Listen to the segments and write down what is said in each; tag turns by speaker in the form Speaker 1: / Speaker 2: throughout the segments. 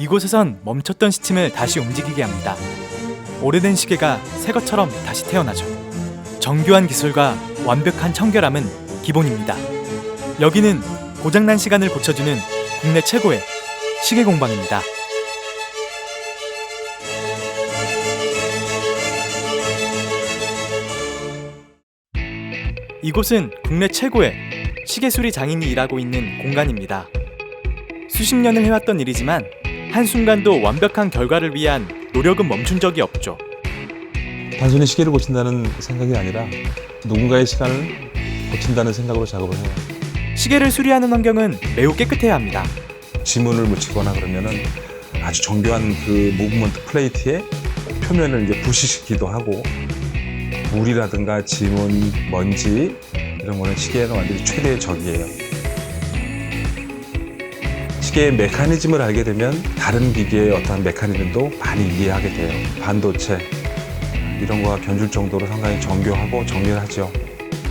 Speaker 1: 이곳에선 멈췄던 시침을 다시 움직이게 합니다. 오래된 시계가 새 것처럼 다시 태어나죠. 정교한 기술과 완벽한 청결함은 기본입니다. 여기는 고장난 시간을 고쳐주는 국내 최고의 시계 공방입니다. 이곳은 국내 최고의 시계 수리 장인이 일하고 있는 공간입니다. 수십 년을 해왔던 일이지만 한순간도 완벽한 결과를 위한 노력은 멈춘 적이 없죠.
Speaker 2: 단순히 시계를 고친다는 생각이 아니라 누군가의 시간을 고친다는 생각으로 작업을 해요.
Speaker 1: 시계를 수리하는 환경은 매우 깨끗해야 합니다.
Speaker 2: 지문을 묻히거나 그러면은 아주 정교한 그 무브먼트 플레이트의 표면을 이제 부시시키기도 하고 물이라든가 지문, 먼지 이런 거는 시계에는 완전히 최대의 적이에요. 시계의 메커니즘을 알게 되면 다른 기계의 어떠한 메커니즘도 많이 이해하게 돼요. 반도체 이런 거와 견줄 정도로 상당히 정교하고 정밀하죠.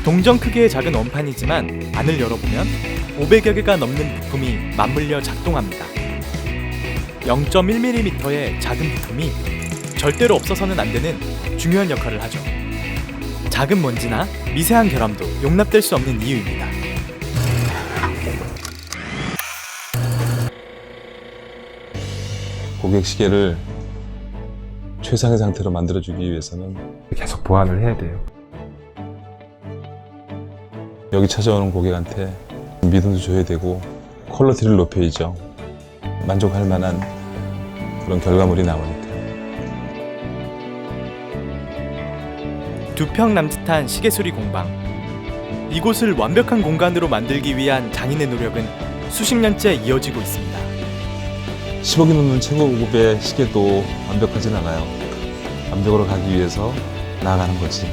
Speaker 1: 동전 크기의 작은 원판이지만 안을 열어보면 500여 개가 넘는 부품이 맞물려 작동합니다. 0.1mm의 작은 부품이 절대로 없어서는 안 되는 중요한 역할을 하죠. 작은 먼지나 미세한 결함도 용납될 수 없는 이유입니다.
Speaker 2: 고객 시계를 최상의 상태로 만들어주기 위해서는
Speaker 3: 계속 보완을 해야 돼요.
Speaker 2: 여기 찾아오는 고객한테 믿음도 줘야 되고 퀄리티를 높여야죠. 만족할 만한 그런 결과물이 나오니까.
Speaker 1: 두 평 남짓한 시계수리 공방. 이곳을 완벽한 공간으로 만들기 위한 장인의 노력은 수십 년째 이어지고 있습니다.
Speaker 2: 10억이 넘는 최고급의 시계도 완벽하진 않아요. 완벽으로 가기 위해서 나아가는 거지.